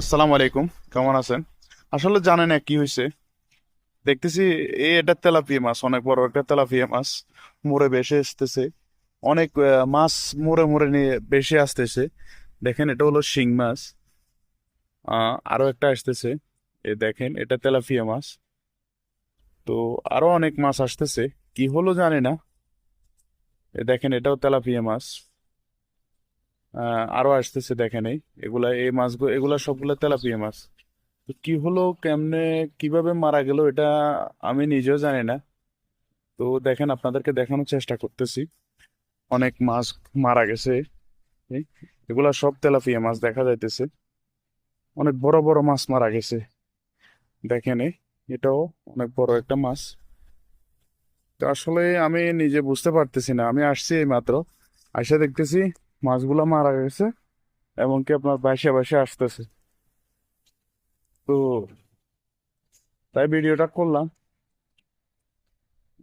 আসসালামু আলাইকুম কেমন আছেন? আসলে জানেন না কি হয়েছে। দেখতেছি এই এটা তেলাপিয়া মাছ অনেক বড় একটা তেলাপিয়া মাছ মরে বেশি আসতেছে। অনেক মাছ মোড়ে মরে নিয়ে বেশি আসতেছে। দেখেন এটা হলো শিং মাছ। আহ, আরও একটা আসতেছে। এ দেখেন এটা তেলাপিয়া মাছ। তো আরও অনেক মাছ আসতেছে। কি হলো জানি না। এ দেখেন এটাও তেলাপিয়া মাছ। আহ, আরও আসতেছে দেখেন এই এগুলা এই মাছগুলো এগুলা সবগুলো তেলাপিয়া মাছ। তো কি হলো কেমনে কীভাবে মারা গেল এটা আমি নিজেও জানি না। তো দেখেন আপনাদেরকে দেখানোর চেষ্টা করতেছি। অনেক মাছ মারা গেছে। এগুলা সব তেলাপিয়া মাছ দেখা যাইতেছে। অনেক বড় বড় মাছ মারা গেছে। দেখেন এটাও অনেক বড় একটা মাছ। তো আসলে আমি নিজে বুঝতে পারতেছি না। আমি আসছি এই মাত্র। আইসা দেখতেছি মাছগুলা মারা গেছে, এমনকি আপনার বাইশে বাইশে আসতেছে। তো তাই ভিডিওটা করলাম।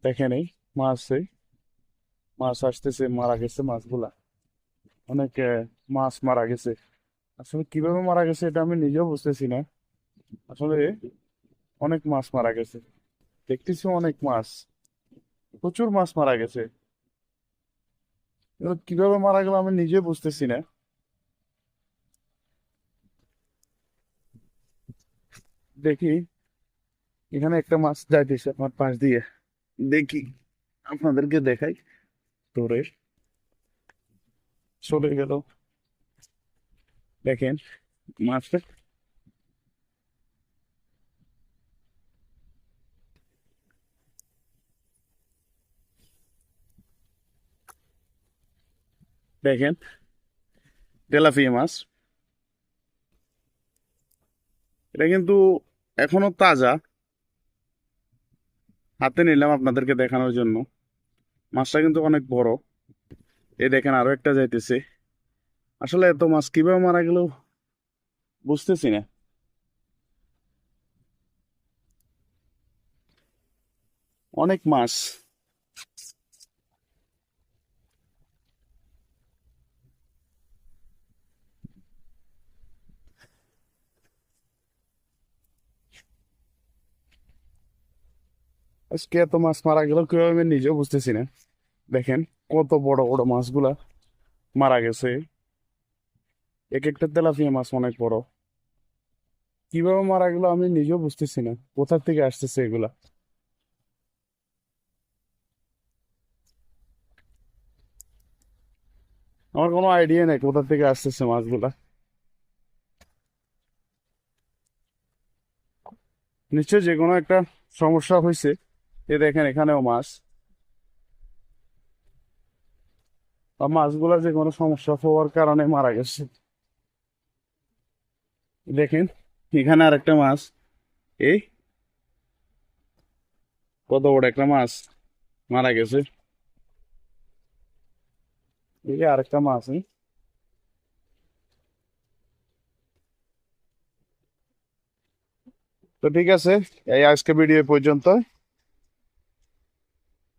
দেখেন এই মাছ মাছ আসতেছে, মারা গেছে মাছগুলা। অনেক মাছ মারা গেছে। আসলে কীভাবে মারা গেছে এটা আমি নিজেও বুঝতেছি না। আসলে অনেক মাছ মারা গেছে। দেখতেছি অনেক মাছ। প্রচুর মাছ মারা গেছে। কীভাবে মারা গেল আমি নিজে বুঝতেছি না। দেখি, এখানে একটা মাছ যাইতেছে আমার পাশ দিয়ে। দেখি, আপনাদেরকে দেখাই। ধরে। চলে গেল। দেখেন, মাছটা দেখেন তেলাপিয়া মাছ। এটা কিন্তু এখনও তাজা। হাতে নিলাম আপনাদেরকে দেখানোর জন্য। মাছটা কিন্তু অনেক বড়। এই দেখেন আরও একটা যাইতেছে। আসলে এত মাছ কীভাবে মারা গেল বুঝতেছি না। অনেক মাছ। আজকে এত মাছ মারা গেল, কীভাবে আমি নিজেও বুঝতেছি না। দেখেন কত বড় বড় মাছগুলা মারা গেছে। এক একটা তেলাপিয়া মাছ অনেক বড়। কীভাবে মারা গেল আমি নিজেও বুঝতেছি না। কোথা থেকে আসতেছে এগুলা? আমার কোনো আইডিয়া নেই কোথা থেকে আসতেছে মাছগুলা। নিশ্চয় যে কোনো একটা সমস্যা হয়েছে এ দেখেন, এখানেও মাছ। মাছগুলা যে কোনো সমস্যা হওয়ার কারণে মারা গেছে। দেখেন, এখানে আরেকটা মাছ। এই, কত বড় একটা মাছ মারা গেছে। এই আরেকটা মাছ তো ঠিক আছে, এই আজকে ভিডিও পর্যন্ত